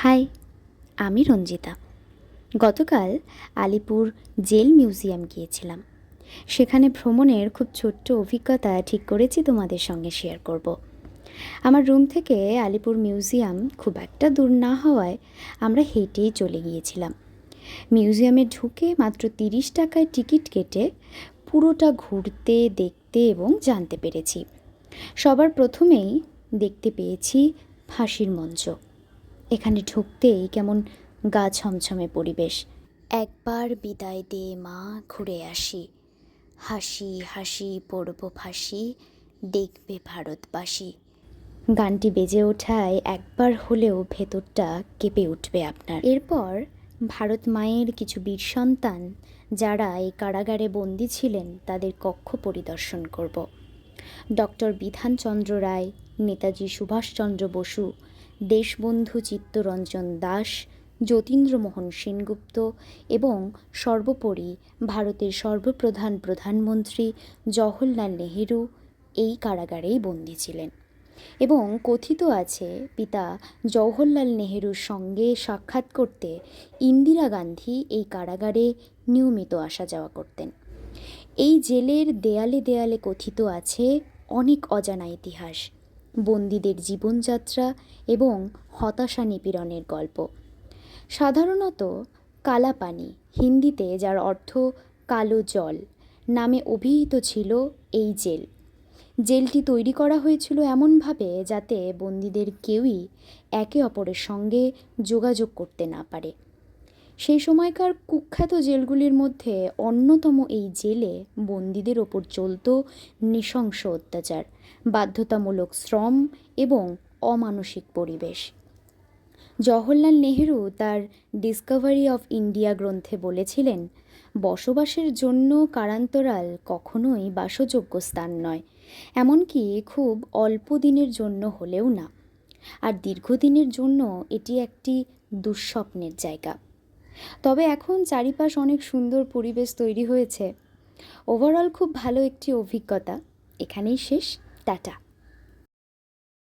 High, আমি রঞ্জিতা। গতকাল Alipur jail museum গিয়েছিলাম। সেখানে ভ্রমণের খুব ছোট্ট অভিজ্ঞতা ঠিক করেছি তোমাদের সঙ্গে শেয়ার করব। আমার রুম থেকে আলিপুর মিউজিয়াম খুব একটা দূর না হওয়ায় আমরা হেঁটেই চলে গিয়েছিলাম। মিউজিয়ামে ঢুকে মাত্র তিরিশ টাকায় টিকিট কেটে পুরোটা ঘুরতে, দেখতে এবং জানতে পেরেছি। সবার প্রথমেই দেখতে পেয়েছি ফাঁসির মঞ্চ। এখানে ঢুকতেই কেমন গা ছমছমে পরিবেশ। একবার বিদায় দে মা, ঘুরে আসি। হাসি হাসি, পড়ব ফাঁসি, দেখবে ভারতবাসী। গানটি বেজে ওঠায় একবার হলেও ভেতরটা কেঁপে উঠবে আপনার। এরপর ভারত মায়ের কিছু বীর সন্তান যারা এই কারাগারে বন্দি ছিলেন, তাদের কক্ষ পরিদর্শন করব। ডক্টর বিধানচন্দ্র রায়, নেতাজি সুভাষচন্দ্র বসু দেশবন্ধু চিত্তরঞ্জন দাস, যতীন্দ্রমোহন সেনগুপ্ত এবং সর্বোপরি ভারতের সর্বপ্রধান প্রধানমন্ত্রী জওহরলাল নেহেরু এই কারাগারেই বন্দী ছিলেন। এবং কথিত আছে, পিতা জওহরলাল নেহেরুর সঙ্গে সাক্ষাৎ করতে ইন্দিরা গান্ধী এই কারাগারে নিয়মিত আসা যাওয়া করতেন। এই জেলের দেয়ালে দেয়ালে কথিত আছে অনেক অজানা ইতিহাস। বন্দীদের জীবনযাত্রা এবং হতাশা নিপীড়নের গল্প। সাধারণত কালাপানি, হিন্দিতে যার অর্থ কালো জল, নামে অভিহিত ছিল এই জেল। জেলটি তৈরি করা হয়েছিল এমনভাবে যাতে বন্দীদের কেউই একে অপরের সঙ্গে যোগাযোগ করতে না পারে। সেই সময়কার কুখ্যাত জেলগুলির মধ্যে অন্যতম এই জেলে বন্দীদের ওপর চলত নৃশংস অত্যাচার, বাধ্যতামূলক শ্রম এবং অমানসিক পরিবেশ। জওহরলাল নেহেরু তার ডিসকভারি অফ ইন্ডিয়া গ্রন্থে বলেছিলেন, বসবাসের জন্য কারান্তরাল কখনোই বাসযোগ্য স্থান নয়, এমনকি খুব অল্প দিনের জন্য হলেও না। আর দীর্ঘদিনের জন্য এটি একটি দুঃস্বপ্নের জায়গা। তবে এখন চারিপাশ অনেক সুন্দর পরিবেশ তৈরি হয়েছে। ওভারঅল খুব ভালো একটি অভিজ্ঞতা। এখানেই শেষ। টাটা।